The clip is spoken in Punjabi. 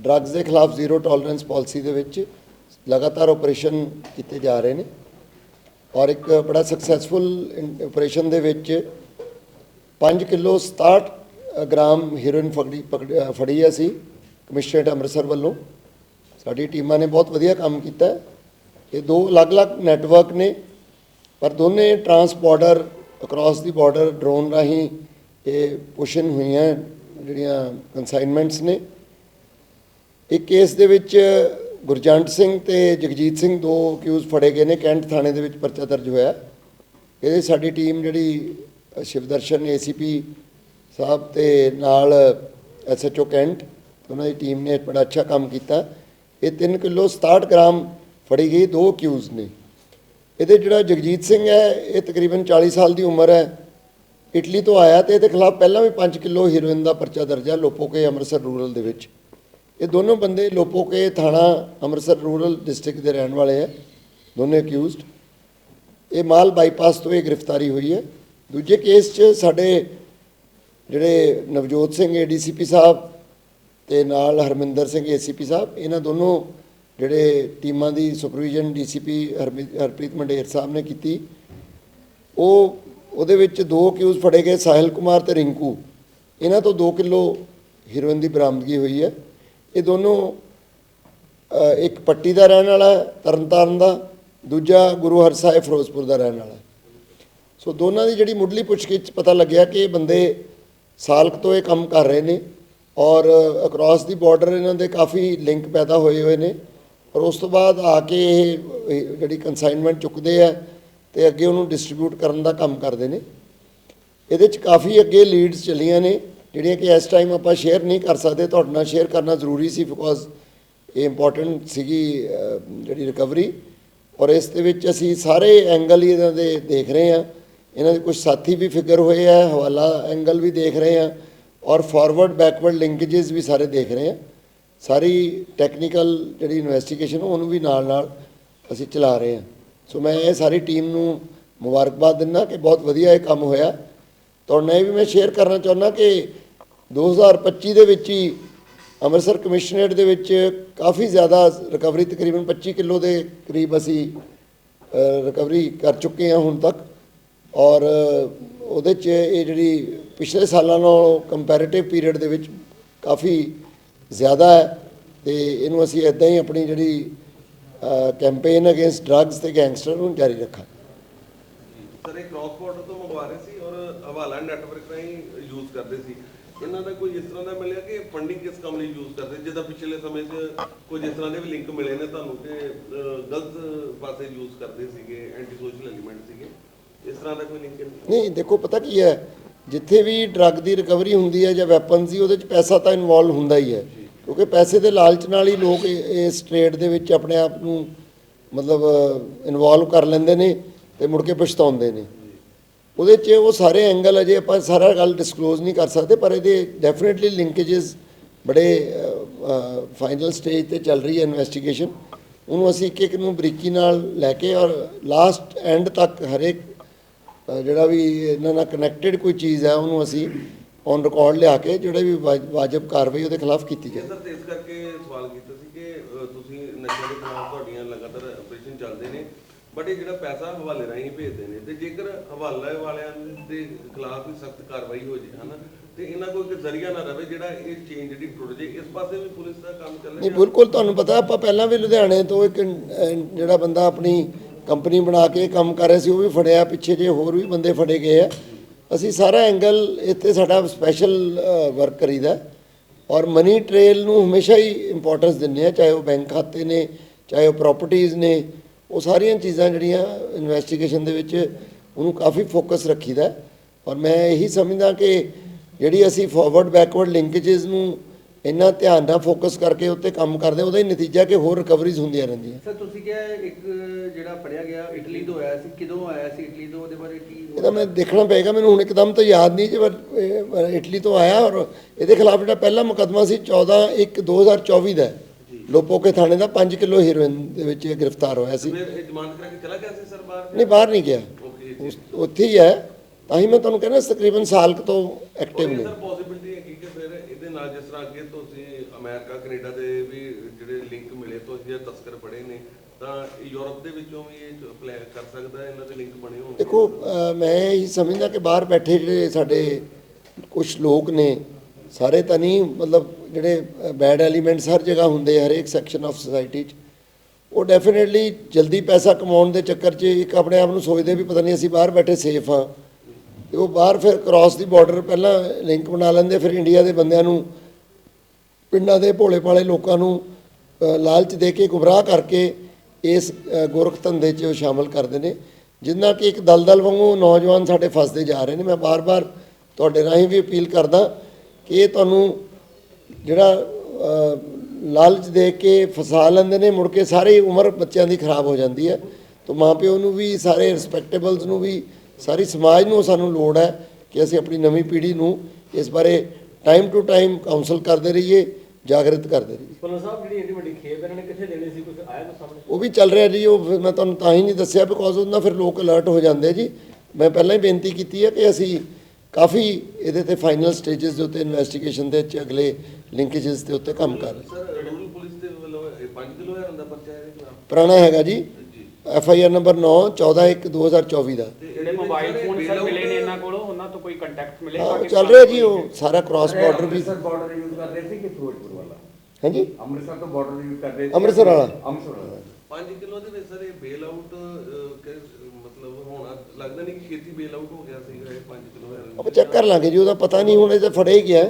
ਡਰੱਗਸ ਦੇ ਖਿਲਾਫ ਜ਼ੀਰੋ ਟੋਲਰੈਂਸ ਪਾਲਿਸੀ ਦੇ ਵਿੱਚ ਲਗਾਤਾਰ ਆਪਰੇਸ਼ਨ ਕੀਤੇ ਜਾ ਰਹੇ ਨੇ ਔਰ ਇੱਕ ਬੜਾ ਸਕਸੈਸਫੁਲ ਆਪਰੇਸ਼ਨ ਦੇ ਵਿੱਚ 5 ਕਿਲੋ 67 ਗ੍ਰਾਮ ਹੀਰੋਇਨ ਫੜੀ ਪਕੜ- ਫੜੀ ਹੈ ਸੀ ਕਮਿਸ਼ਨਰੇਟ ਅੰਮ੍ਰਿਤਸਰ ਵੱਲੋਂ। ਸਾਡੀ ਟੀਮਾਂ ਨੇ ਬਹੁਤ ਵਧੀਆ ਕੰਮ ਕੀਤਾ। ਇਹ ਦੋ ਅਲੱਗ-ਅਲੱਗ ਨੈਟਵਰਕ ਨੇ, ਪਰ ਦੋਨੇ ਟਰਾਂਸ ਟਰਾਂਸਪੋਰਟਰ ਅਕ੍ਰੋਸ ਦੀ ਬਾਰਡਰ ਡਰੋਨ ਰਾਹੀਂ ਇਹ ਪੁਸ਼ਨ ਹੋਈਆਂ ਜਿਹੜੀਆਂ ਕਨਸਾਈਨਮੈਂਟਸ ਨੇ। ਇੱਕ ਕੇਸ ਦੇ ਵਿੱਚ ਗੁਰਜੰਟ ਸਿੰਘ ਤੇ ਜਗਜੀਤ ਸਿੰਘ ਦੋ ਅਕਿਊਜ਼ ਫੜੇ ਗਏ ਨੇ ਕੈਂਟ ਥਾਣੇ ਦੇ ਵਿੱਚ ਪਰਚਾ ਦਰਜ ਹੋਇਆ। ਇਹਦੇ ਸਾਡੀ ਟੀਮ ਜਿਹੜੀ ਅ, ਸ਼ਿਵਦਰਸ਼ਨ ਏਸੀਪੀ ਸਾਹਿਬ ਤੇ ਨਾਲ ਐਸਐਚਓ ਕੈਂਟ ਉਹਨਾਂ ਦੀ ਟੀਮ ਨੇ ਬੜਾ ਅੱਛਾ ਕੰਮ ਕੀਤਾ। ਇਹ 3 ਕਿਲੋ 67 ਗ੍ਰਾਮ ਫੜੀ ਗਈ ਦੋ ਅਕਿਊਜ਼ ਨੇ। ਇਹਦੇ ਜਿਹੜਾ ਜਗਜੀਤ ਸਿੰਘ ਹੈ ਇਹ ਤਕਰੀਬਨ 40 ਸਾਲ ਦੀ ਉਮਰ ਹੈ। ਇਟਲੀ ਤੋਂ ਆਇਆ ਤੇ ਇਹਦੇ ਖਿਲਾਫ ਪਹਿਲਾਂ ਵੀ 5 ਕਿਲੋ ਹੀਰੋਇਨ ਦਾ ਪਰਚਾ ਦਰਜ ਹੈ ਲੋਪੋਕੇ ਅੰਮ੍ਰਿਤਸਰ ਰੂਰਲ ਦੇ ਵਿੱਚ। ਇਹ ਦੋਨੋਂ ਬੰਦੇ ਲੋਪੋਕੇ ਥਾਣਾ ਅੰਮ੍ਰਿਤਸਰ ਰੂਰਲ ਡਿਸਟ੍ਰਿਕਟ ਦੇ ਰਹਿਣ ਵਾਲੇ ਹੈ ਦੋਨੇ ਅਕਿਊਜ਼ਡ ਇਹ ਮਾਲ ਬਾਈਪਾਸ ਤੋਂ ਇਹ ਗ੍ਰਿਫਤਾਰੀ ਹੋਈ ਹੈ। ਦੂਜੇ ਕੇਸ 'ਚ ਸਾਡੇ ਜਿਹੜੇ ਨਵਜੋਤ ਸਿੰਘ ਏਡੀਸੀਪੀ ਸਾਹਿਬ ਤੇ ਨਾਲ ਹਰਮਿੰਦਰ ਸਿੰਘ ਏਸੀਪੀ ਸਾਹਿਬ, ਇਹਨਾਂ ਦੋਨੋਂ ਜਿਹੜੇ ਟੀਮਾਂ ਦੀ ਸੁਪਰਵੀਜ਼ਨ ਡੀਸੀਪੀ ਹਰਪ੍ਰੀਤ ਮੰਡੇਰ ਸਾਹਿਬ ਨੇ ਕੀਤੀ। ਉਹ, ਉਹਦੇ ਵਿੱਚ ਦੋ ਅਕਿਊਜ਼ ਫੜੇ ਗਏ, ਸਾਹਿਲ ਕੁਮਾਰ ਤੇ ਰਿੰਕੂ। ਇਹਨਾਂ ਤੋਂ 2 ਕਿਲੋ ਹੀਰੋਇਨ ਦੀ ਬਰਾਮਦਗੀ ਹੋਈ ਹੈ। ਇਹ ਦੋਨੋਂ ਇੱਕ ਪੱਟੀ ਦਾ ਰਹਿਣ ਵਾਲਾ ਤਰਨਤਾਰਨ ਦਾ, ਦੂਜਾ ਗੁਰੂ ਹਰ ਸਾਹਿਬ ਫਿਰੋਜ਼ਪੁਰ ਦਾ ਰਹਿਣ ਵਾਲਾ ਸੋ ਦੋਨਾਂ ਦੀ ਜਿਹੜੀ ਮੁੱਢਲੀ ਪੁੱਛਗਿੱਛ ਪਤਾ ਲੱਗਿਆ ਕਿ ਇਹ ਬੰਦੇ ਸਾਲਕ ਤੋਂ ਇਹ ਕੰਮ ਕਰ ਰਹੇ ਨੇ ਔਰ ਅਕ੍ਰੋਸ ਦੀ ਬਾਰਡਰ ਇਹਨਾਂ ਦੇ ਕਾਫੀ ਲਿੰਕ ਪੈਦਾ ਹੋਏ ਹੋਏ ਨੇ। ਔਰ ਉਸ ਤੋਂ ਬਾਅਦ ਆ ਕੇ ਇਹ ਇਹ ਜਿਹੜੀ ਕਨਸਾਈਨਮੈਂਟ ਚੁੱਕਦੇ ਆ ਤੇ ਅੱਗੇ ਉਹਨੂੰ ਡਿਸਟ੍ਰੀਬਿਊਟ ਕਰਨ ਦਾ ਕੰਮ ਕਰਦੇ ਨੇ। ਇਹਦੇ 'ਚ ਕਾਫੀ ਅੱਗੇ ਲੀਡਸ ਚੱਲੀਆਂ ਨੇ। ਜਿਹੜੀਆਂ ਕਿ ਇਸ ਟਾਈਮ ਆਪਾਂ ਸ਼ੇਅਰ ਨਹੀਂ ਕਰ ਸਕਦੇ, ਤੁਹਾਡੇ ਨਾਲ ਸ਼ੇਅਰ ਕਰਨਾ ਜ਼ਰੂਰੀ ਸੀ ਬਿਕੋਜ਼ ਇਹ ਇੰਪੋਰਟੈਂਟ ਸੀਗੀ ਜਿਹੜੀ ਰਿਕਵਰੀ ਔਰ ਇਸ ਦੇ ਵਿੱਚ ਅਸੀਂ ਸਾਰੇ ਐਂਗਲ ਹੀ ਇਹਨਾਂ ਦੇ ਦੇਖ ਰਹੇ ਹਾਂ। ਇਹਨਾਂ ਦੇ ਕੁਝ ਸਾਥੀ ਵੀ ਫਿਕਰ ਹੋਏ ਆ, ਹਵਾਲਾ ਐਂਗਲ ਵੀ ਦੇਖ ਰਹੇ ਹਾਂ ਔਰ ਫਾਰਵਰਡ ਬੈਕਵਰਡ ਲਿੰਕੇजेस ਵੀ ਸਾਰੇ ਦੇਖ ਰਹੇ ਹਾਂ। ਸਾਰੀ ਟੈਕਨੀਕਲ ਜਿਹੜੀ ਇਨਵੈਸਟੀਗੇਸ਼ਨ ਉਹਨੂੰ ਵੀ ਨਾਲ ਨਾਲ ਅਸੀਂ ਚਲਾ ਰਹੇ ਹਾਂ। ਸੋ ਮੈਂ ਇਹ ਸਾਰੀ ਟੀਮ ਨੂੰ ਮੁਬਾਰਕਬਾਦ ਦਿੰਦਾ ਕਿ ਬਹੁਤ ਵਧੀਆ ਇਹ ਕੰਮ ਹੋਇਆ। ਤੁਹਾਡੇ ਨਾਲ ਇਹ ਵੀ ਮੈਂ ਸ਼ੇਅਰ ਕਰਨਾ ਚਾਹੁੰਦਾ ਕਿ 2025 ਦੇ ਵਿੱਚ ਹੀ ਅੰਮ੍ਰਿਤਸਰ ਕਮਿਸ਼ਨਰੇਟ ਦੇ ਵਿੱਚ ਕਾਫੀ ਜ਼ਿਆਦਾ ਰਿਕਵਰੀ ਤਕਰੀਬਨ 25 ਕਿਲੋ ਦੇ ਕਰੀਬ ਅਸੀਂ ਰਿਕਵਰੀ ਕਰ ਚੁੱਕੇ ਹਾਂ ਹੁਣ ਤੱਕ। ਔਰ ਉਹਦੇ 'ਚ ਇਹ ਜਿਹੜੀ ਪਿਛਲੇ ਸਾਲਾਂ ਨਾਲੋਂ ਕੰਪੈਰੀਟਿਵ ਪੀਰੀਅਡ ਦੇ ਵਿੱਚ ਕਾਫੀ ਜ਼ਿਆਦਾ ਹੈ ਤੇ ਇਹਨੂੰ ਅਸੀਂ ਇਦਾਂ ਹੀ ਆਪਣੀ ਜਿਹੜੀ ਕੈਂਪੇਨ ਅਗੇਂਸਟ ਡਰੱਗਸ ਤੇ ਗੈਂਗਸਟਰ ਨੂੰ ਜਾਰੀ ਰੱਖਾਂ ਸਰ, ਇਹ ਕ੍ਰਾਸ ਬਾਰਡਰ ਤੋਂ ਮੰਗਵਾ ਰਹੇ ਸੀ ਹਵਾਲਾ ਨੈਟਵਰਕ ਰਾਹੀਂ ਯੂਜ਼ ਕਰਦੇ ਸੀ। ਇਹਨਾਂ ਦਾ ਕੋਈ ਇਸ ਤਰ੍ਹਾਂ ਦਾ ਮਿਲਿਆ ਕਿ ਫੰਡਿੰਗ ਕਿਸ ਕੰਮ ਲਈ ਯੂਜ਼ ਕਰਦੇ? ਜਿੱਦਾਂ ਪਿਛਲੇ ਸਮੇਂ 'ਚ ਕੁਝ ਇਸ ਤਰ੍ਹਾਂ ਦੇ ਵੀ ਲਿੰਕ ਮਿਲੇ ਨੇ ਤੁਹਾਨੂੰ ਕਿ ਗਲਤ ਪਾਸੇ ਯੂਜ਼ ਕਰਦੇ ਸੀਗੇ ਐਂਟੀ ਸੋਸ਼ਲ ਐਲੀਮੈਂਟ ਸੀਗੇ। ਇਸ ਤਰ੍ਹਾਂ ਦਾ ਕੋਈ ਲਿੰਕ ਨਹੀਂ? ਨਹੀਂ ਦੇਖੋ ਪਤਾ ਕੀ ਹੈ? ਜਿੱਥੇ ਵੀ ਡਰੱਗ ਦੀ ਰਿਕਵਰੀ ਹੁੰਦੀ ਹੈ ਜਾਂ ਵੈਪਨਸ ਦੀ ਉਹਦੇ 'ਚ ਪੈਸਾ ਤਾਂ ਇਨਵੋਲਵ ਹੁੰਦਾ ਹੀ ਹੈ। ਕਿਉਂਕਿ ਪੈਸੇ ਦੇ ਲਾਲਚ ਨਾਲ ਹੀ ਲੋਕ ਇਸ ਟ੍ਰੇਡ ਦੇ ਵਿੱਚ ਆਪਣੇ ਆਪ ਨੂੰ ਮਤਲਬ ਇਨਵੋਲਵ ਕਰ ਲੈਂਦੇ ਨੇ ਤੇ ਮੁੜ ਕੇ ਪਛਤਾਉਂਦੇ ਨੇ। ਉਹਦੇ 'ਚ ਉਹ ਸਾਰੇ ਐਂਗਲ ਅਜੇ ਆਪਾਂ ਸਾਰਾ ਗੱਲ ਡਿਸਕਲੋਜ਼ ਨਹੀਂ ਕਰ ਸਕਦੇ, ਪਰ ਇਹਦੇ ਡੈਫੀਨਿਟਲੀ ਲਿੰਕੇजेस ਬੜੇ ਫਾਈਨਲ ਸਟੇਜ ਤੇ ਚੱਲ ਰਹੀ ਹੈ ਇਨਵੈਸਟੀਗੇਸ਼ਨ ਉਹਨੂੰ ਅਸੀਂ ਇੱਕ ਇੱਕ ਨੂੰ ਬਰੀਕੀ ਨਾਲ ਲੈ ਕੇ ਔਰ ਲਾਸਟ ਐਂਡ ਤੱਕ ਹਰੇਕ ਜਿਹੜਾ ਵੀ ਇਹਨਾਂ ਨਾਲ ਕਨੈਕਟਡ ਕੋਈ ਚੀਜ਼ ਹੈ, ਉਹਨੂੰ ਅਸੀਂ ਔਨ ਰਿਕਾਰਡ ਲਿਆ ਕੇ ਜਿਹੜੇ ਵੀ ਵਾਜ- ਵਾਜਬ ਕਾਰਵਾਈ ਉਹਦੇ ਖਿਲਾਫ ਕੀਤੀ ਇਹ ਜਾਏ। ਸਰ ਇਸ ਕਰਕੇ ਸਵਾਲ ਕੀਤਾ ਸੀ ਕਿ ਤੁਸੀਂ ਨਸ਼ਿਆਂ ਦੇ ਖਿਲਾਫ ਤੁਹਾਡੀਆਂ ਲਗਾਤਾਰ ਆਪਰੇਸ਼ਨ ਚੱਲਦੇ ਨੇ। ਬਟ ਇਹ ਜਿਹੜਾ ਪੈਸਾ ਹਵਾਲੇ ਰਾਹੀਂ ਭੇਜਦੇ ਨੇ ਤੇ ਜੇਕਰ ਹਵਾਲੇ ਵਾਲਿਆਂ ਦੇ ਖਿਲਾਫ ਵੀ ਸਖਤ ਕਾਰਵਾਈ ਹੋ ਜੇ, ਹਨਾ, ਤੇ ਇਹਨਾਂ ਕੋਲ ਇੱਕ ਜ਼ਰੀਆ ਨਾ ਰਵੇ ਜਿਹੜਾ ਇਹ ਚੇਨ ਜਿਹੜੀ ਟੁੱਟ ਜੇ, ਇਸ ਪਾਸੇ ਵੀ ਪੁਲਿਸ ਦਾ ਕੰਮ ਚੱਲ ਨਹੀਂ, ਬਿਲਕੁਲ ਤੁਹਾਨੂੰ ਪਤਾ, ਆਪਾਂ ਪਹਿਲਾਂ ਵੀ ਲੁਧਿਆਣੇ ਤੋਂ ਇੱਕ ਜਿਹੜਾ ਬੰਦਾ ਆਪਣੀ ਕੰਪਨੀ ਬਣਾ ਕੇ ਕੰਮ ਕਰ ਰਿਹਾ ਸੀ, ਉਹ ਵੀ ਫੜਿਆ, ਪਿੱਛੇ ਜੇ ਹੋਰ ਵੀ ਬੰਦੇ ਫੜੇ ਗਏ ਆ। ਅਸੀਂ ਸਾਰਾ ਐਂਗਲ ਇੱਥੇ ਸਾਡਾ ਸਪੈਸ਼ਲ ਵਰਕ ਕਰੀਦਾ। ਔਰ ਮਨੀ ਟ੍ਰੇਲ ਨੂੰ ਹਮੇਸ਼ਾ ਹੀ ਇੰਪੋਰਟੈਂਸ ਦਿੰਦੇ ਆ, ਚਾਹੇ ਉਹ ਬੈਂਕ ਖਾਤੇ ਨੇ, ਚਾਹੇ ਉਹ ਪ੍ਰਾਪਰਟੀਆਂ ਨੇ। ਉਹ ਸਾਰੀਆਂ ਚੀਜ਼ਾਂ ਜਿਹੜੀਆਂ ਇਨਵੈਸਟੀਗੇਸ਼ਨ ਦੇ ਵਿੱਚ ਉਹਨੂੰ ਕਾਫੀ ਫੋਕਸ ਰੱਖੀਦਾ। ਔਰ ਮੈਂ ਇਹੀ ਸਮਝਦਾ ਕਿ ਜਿਹੜੀ ਅਸੀਂ ਫਾਰਵਰਡ ਬੈਕਵਰਡ ਲਿੰਕੇजेस ਨੂੰ ਇੰਨਾ ਧਿਆਨ ਨਾਲ ਫੋਕਸ ਕਰਕੇ ਉੱਤੇ ਕੰਮ ਕਰਦੇ ਉਹਦਾ ਹੀ ਨਤੀਜਾ ਕਿ ਹੋਰ ਰਿਕਵਰੀਜ਼ ਹੁੰਦੀਆਂ ਰਹਿੰਦੀਆਂ ਸਰ ਤੁਸੀਂ ਕਿਹਾ ਇੱਕ ਜਿਹੜਾ ਫੜਿਆ ਗਿਆ ਇਟਲੀ ਤੋਂ ਆਇਆ ਸੀ ਕਿਦੋਂ ਆਇਆ ਸੀ ਇਟਲੀ ਤੋਂ ਉਹਦੇ ਬਾਰੇ ਕੀ ਇਹਦਾ ਮੈਂ ਦੇਖਣਾ ਪਏਗਾ ਮੈਨੂੰ ਹੁਣ ਇੱਕਦਮ ਤਾਂ ਯਾਦ ਨਹੀਂ ਜੇ ਇਟਲੀ ਤੋਂ ਆਇਆ ਔਰ ਇਹਦੇ ਖਿਲਾਫ ਜਿਹੜਾ ਪਹਿਲਾ ਮੁਕੱਦਮਾ ਸੀ 14 1 2024 ਦਾ ਹੈ। ਲੋਪੋਕੇ ਥਾਣੇ ਦਾ 5 ਕਿਲੋ ਹੀਰੋਇਨ ਦੇ ਵਿੱਚ ਇਹ ਗ੍ਰਿਫਤਾਰ ਹੋਇਆ ਸੀ। ਫਿਰ ਇਹ ਜ਼ਮਾਨਤ ਕਰਾ ਕੇ ਚਲਾ ਗਿਆ ਸੀ ਸਰ ਬਾਹਰ ਨਹੀਂ ਬਾਹਰ ਨਹੀਂ ਗਿਆ। ਉਸ- ਉੱਥੇ ਹੀ ਹੈ। ਤਾਂ ਹੀ ਮੈਂ ਤੁਹਾਨੂੰ ਕਹਿੰਦਾ ਤਕਰੀਬਨ ਸਾਲ ਕੁ ਤੋਂ ਐਕਟਿਵ ਨੇ। ਸਰ ਪੋਸਿਬਿਲਿਟੀ ਹੈ ਕਿ ਫਿਰ ਇਹਦੇ ਨਾਲ ਜਿਸ ਤਰ੍ਹਾਂ ਅੱਗੇ ਤੁਸੀਂ ਅਮਰੀਕਾ ਕੈਨੇਡਾ ਦੇ ਵੀ ਜਿਹੜੇ ਲਿੰਕ ਮਿਲੇ ਤੋਂ ਜਿਹੜੇ ਤਸਕਰ ਬੜੇ ਨੇ ਤਾਂ ਯੂਰਪ ਦੇ ਵਿੱਚੋਂ ਵੀ ਇਹ ਪਲੇ ਕਰ ਸਕਦਾ ਹੈ ਇਹਨਾਂ ਦੇ ਲਿੰਕ ਬਣੇ ਹੋਣ ਦੇਖੋ ਅ, ਮੈਂ ਇਹ ਸਮਝਦਾ ਕਿ ਬਾਹਰ ਬੈਠੇ ਜਿਹੜੇ ਸਾਡੇ ਕੁਝ ਲੋਕ ਨੇ ਸਾਰੇ ਤਾਂ ਨਹੀਂ ਮਤਲਬ ਜਿਹੜੇ ਬੈਡ ਐਲੀਮੈਂਟਸ ਹਰ ਜਗ੍ਹਾ ਹੁੰਦੇ ਆ, ਹਰੇਕ ਸੈਕਸ਼ਨ ਆਫ ਸੋਸਾਇਟੀ 'ਚ। ਉਹ ਡੈਫੀਨਿਟਲੀ ਜਲਦੀ ਪੈਸਾ ਕਮਾਉਣ ਦੇ ਚੱਕਰ 'ਚ ਇੱਕ ਆਪਣੇ ਆਪ ਨੂੰ ਸੋਚਦੇ ਵੀ ਪਤਾ ਨਹੀਂ ਅਸੀਂ ਬਾਹਰ ਬੈਠੇ ਸੇਫ ਹਾਂ। ਤੇ ਉਹ ਬਾਹਰ ਫਿਰ ਕ੍ਰਾਸ ਦੀ ਬਾਰਡਰ ਪਹਿਲਾਂ ਲਿੰਕ ਬਣਾ ਲੈਂਦੇ ਫਿਰ ਇੰਡੀਆ ਦੇ ਬੰਦਿਆਂ ਨੂੰ ਪਿੰਡਾਂ ਦੇ ਭੋਲੇ ਭਾਲੇ ਲੋਕਾਂ ਨੂੰ ਲਾਲਚ ਦੇ ਕੇ ਗੁੰਮਰਾਹ ਕਰਕੇ ਇਸ ਗੋਰਖ ਧੰਦੇ 'ਚ ਉਹ ਸ਼ਾਮਲ ਕਰਦੇ ਨੇ। ਜਿੰਨਾ ਕਿ ਇੱਕ ਦਲਦਲ ਵਾਂਗੂ ਨੌਜਵਾਨ ਸਾਡੇ ਫਸਦੇ ਜਾ ਰਹੇ ਨੇ ਮੈਂ ਬਾਰ-ਬਾਰ ਤੁਹਾਡੇ ਰਾਹੀਂ ਵੀ ਅਪੀਲ ਕਰਦਾ ਕਿ ਇਹ ਤੁਹਾਨੂੰ ਜਿਹੜਾ ਲਾਲਚ ਦੇ ਕੇ ਫਸਾ ਲੈਂਦੇ ਨੇ ਮੁੜ ਕੇ ਸਾਰੀ ਉਮਰ ਬੱਚਿਆਂ ਦੀ ਖਰਾਬ ਹੋ ਜਾਂਦੀ ਹੈ। ਤਾਂ ਮਾਪਿਓ ਨੂੰ ਵੀ ਸਾਰੇ ਰਿਸਪੈਕਟੇਬਲਸ ਨੂੰ ਵੀ ਸਾਰੀ ਸਮਾਜ ਨੂੰ ਸਾਨੂੰ ਲੋੜ ਹੈ ਕਿ ਅਸੀਂ ਆਪਣੀ ਨਵੀਂ ਪੀੜ੍ਹੀ ਨੂੰ ਇਸ ਬਾਰੇ ਟਾਈਮ ਟੂ ਟਾਈਮ ਕਾਉਂਸਲ ਕਰਦੇ ਰਹੀਏ ਜਾਗਰਿਤ ਕਰਦੇ ਰਹੀਏ। ਪੁਲਿਸ ਸਾਹਿਬ ਜਿਹੜੀ ਇੰਨੀ ਵੱਡੀ ਖੇਪ ਇਹਨਾਂ ਨੇ ਕਿੱਥੇ ਦੇਣੀ ਸੀ? ਕੁਝ ਆਇਆ ਕੁਛ ਸਾਹਮਣੇ? ਉਹ ਵੀ ਚੱਲ ਰਿਹਾ ਜੀ ਉਹ ਮੈਂ ਤੁਹਾਨੂੰ ਤਾਂ ਹੀ ਨਹੀਂ ਦੱਸਿਆ ਬਿਕੋਜ਼ ਉਹਨਾਂ ਫਿਰ ਲੋਕ ਅਲਰਟ ਹੋ ਜਾਂਦੇ ਜੀ। ਮੈਂ ਪਹਿਲਾਂ ਹੀ ਬੇਨਤੀ ਕੀਤੀ ਹੈ ਕਿ ਅਸੀਂ ਕਾਫੀ ਇਹਦੇ ਤੇ ਫਾਈਨਲ ਸਟੇजेस ਦੇ ਉੱਤੇ ਇਨਵੈਸਟੀਗੇਸ਼ਨ ਦੇ ਚ ਅਗਲੇ ਲਿੰਕੇजेस ਦੇ ਉੱਤੇ ਕੰਮ ਕਰ ਰਹੇ ਸਰ ਰੂਲ ਪੁਲਿਸ ਦੇ ਵੱਲੋਂ 5 ਕਿਲੋ ਹੈ ਹੁੰਦਾ ਪਰਚਾ ਇਹਦੇ ਖਿਲਾਫ? ਪੁਰਾਣਾ ਹੈਗਾ ਜੀ। ਐਫ ਆਈ ਆਰ ਨੰਬਰ 9 14/1/2024 ਦਾ ਜਿਹੜੇ ਮੋਬਾਈਲ ਫੋਨ ਸਰ ਮਿਲੇ ਨੇ ਇਹਨਾਂ ਕੋਲੋਂ ਉਹਨਾਂ ਤੋਂ ਕੋਈ ਕੰਟੈਕਟ ਮਿਲੇ? ਚੱਲ ਰਿਹਾ ਜੀ ਉਹ। ਸਾਰਾ ਕ੍ਰਾਸ ਬਾਰਡਰ ਵੀ ਸਰ ਬਾਰਡਰ ਯੂਜ਼ ਕਰਦੇ ਸੀ ਕਿ ਫਿਰੋਜ਼ਪੁਰ ਵਾਲਾ? ਹਾਂਜੀ। ਅੰਮ੍ਰਿਤਸਰ ਤੋਂ ਬਾਰਡਰ ਯੂਜ਼ ਕਰਦੇ ਸੀ? ਅੰਮ੍ਰਿਤਸਰ ਵਾਲਾ। ਅੰਮ੍ਰਿਤਸਰ ਵਾਲਾ। 5 ਕਿਲੋ ਦੇ ਵਿੱਚ ਸਰ ਇਹ ਬੇਲ ਆਊਟ ਮਤਲਬ ਹੋਣਾ ਲੱਗਦਾ ਨਹੀਂ ਕਿ ਛੇਤੀ ਬੇਲ ਆਊਟ ਹੋ ਗਿਆ ਸੀਗਾ ਇਹ 5 ਕਿਲੋ ਆਪਾਂ ਚੈੱਕ ਕਰ ਲਾਂਗੇ ਜੀ, ਉਹਦਾ ਪਤਾ ਨਹੀਂ, ਹੁਣ ਇਹ ਤਾਂ ਫੜੇ ਹੀ ਗਿਆ।